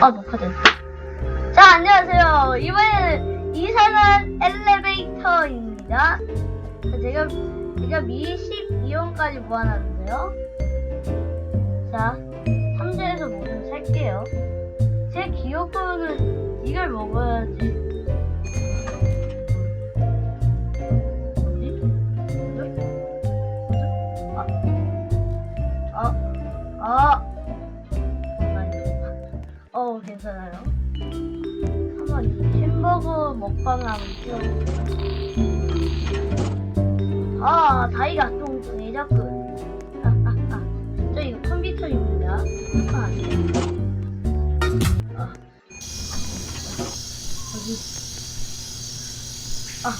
아, 녹화된. 자, 안녕하세요. 이번에는 이상한 엘리베이터입니다. 자, 제가, 제가 미 12원까지 모아놨는데요. 자, 3대에서 뭐좀 살게요. 제 기억으로는 이걸 먹어야지. 괜찮아요? 한번 햄버거 먹방을 한번 찍어볼게요. 아, 다리가 뚱뚱해, 자꾸. 아, 아, 아. 저 이거 컴퓨터 입니다. 아, 아. 여기. 아,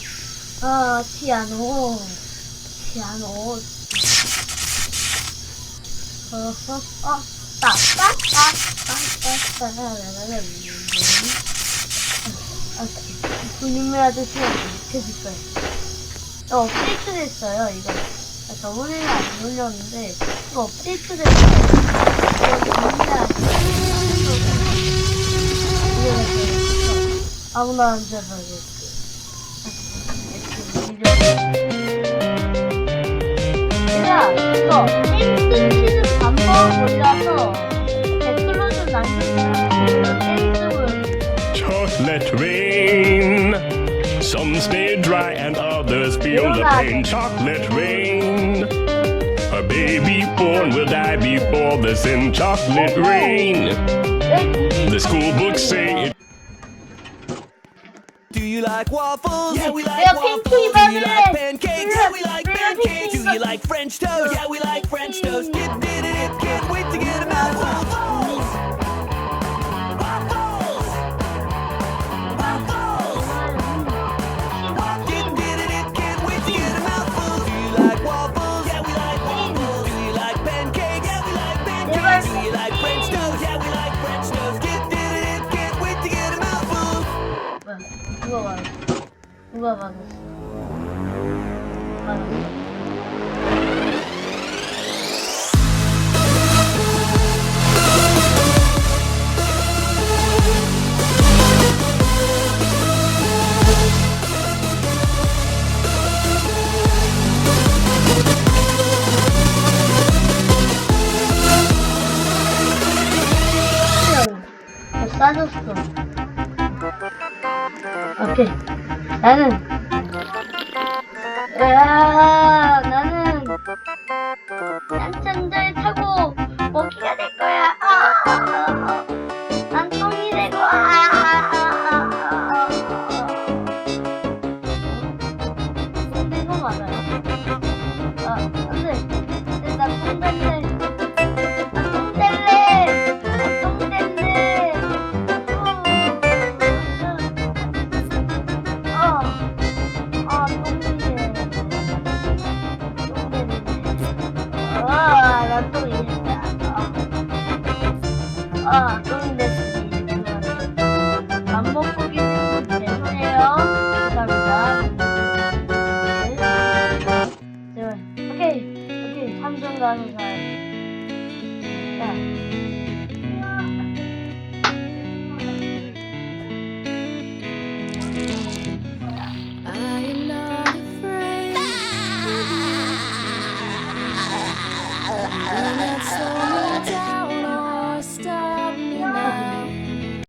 아, 피아노. 피아노. 어허, 어, 아, 아. 군인물 아저씨가 못해줄 거예요. 저 업데이트 됐어요, 이거. 아, 저번에는 안 올렸는데, 이거 업데이트 됐어요. 이거. 이거 아무나 안 잡아야겠지. 제가 이거 댄스 치는 방법 몰라서 Chocolate rain. Some stay dry and others feel the pain. Chocolate rain. A baby born will die before the sin. Chocolate rain. The school books say it. Do you like waffles? Yeah, we like waffles. Do you like pancakes? Yeah, we like pancakes. Do you like French toast? Yeah, we like French toast. Magbabang. Parang. Gustado? Ok. 나는 야 나는 짠짠잘 타고 먹기가 될 거야. 아, 아, 아. 난 똥이 되고 아, 아, 아, 아, 아. 똥 된거 맞아요? 아 안돼. 근데 나똥 될래. 아, 그런데 안 먹고 계시면 죄송해요. 감사합니다. I'm not so